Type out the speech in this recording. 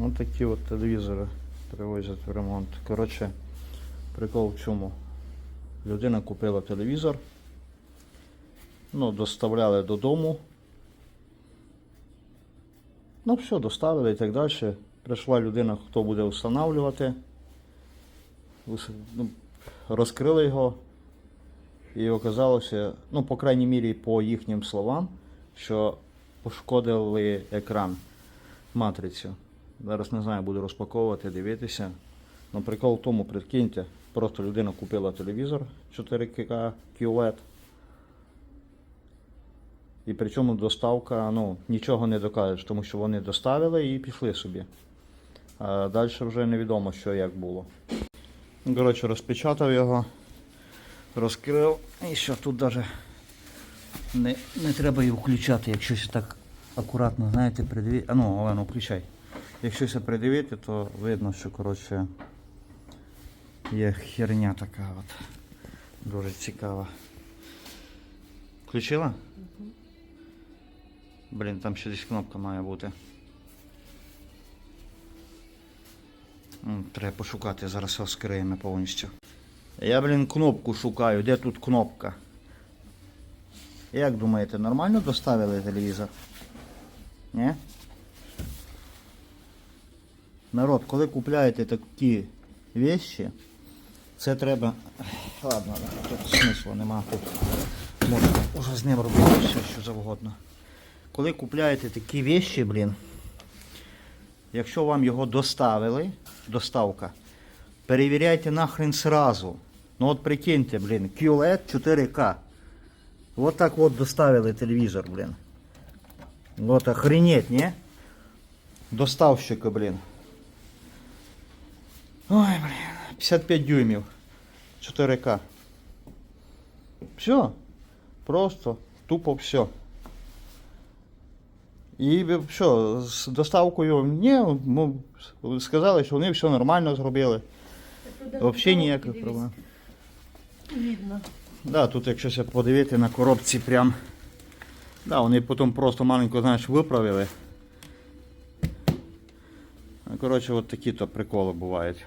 Ось такі от телевізори привозять в ремонт. Коротше, прикол в чому? Людина купила телевізор, ну, доставляли додому. Ну, все, доставили і так далі. Прийшла людина, хто буде встановлювати. Ну, розкрили його. І оказалося, ну, по крайній мірі, по їхнім словам, що пошкодили екран матрицю. Зараз не знаю, буду розпаковувати, дивитися. Ну, прикол в тому, прикиньте, просто людина купила телевізор 4К QLED. І причому доставка, ну, нічого не докажеш, тому що вони доставили і пішли собі. А далі вже невідомо, що як було. Коротше, розпечатав його, розкрив. І що тут навіть не, не треба його включати, якщо ще так акуратно, знаєте, придивити. А ну, Олено, включай. Якщо все придивити, то видно, що коротше є херня така от. Дуже цікава. Включила? Блін, там ще десь кнопка має бути. Треба пошукати, зараз його скриємо повністю. Я, блін, кнопку шукаю. Де тут кнопка? Як думаєте, нормально доставили телевізор? Ні? Народ, коли купляєте такі вещи, це треба. Ладно, тут смислу нема. Можна уже з ним робити все, що завгодно. Коли купляєте такі вещи, блін, якщо вам його доставили, доставка, перевіряйте нахрен сразу. Ну от прикиньте, блін, QLED 4К. Вот так вот доставили телевизор, блин. Вот охренеть, не? Доставщика, блин. Ой, блин. 55 дюймів. 4К. Все. Просто тупо все. І що, з доставкою ні, ну, сказали, що вони все нормально зробили. Взагалі ніяких проблем. Видно. Да, тут якщо ще подивити на коробці прям. Да, вони потім просто маленько, знаєш, виправили. Коротше, от такі то приколи бувають.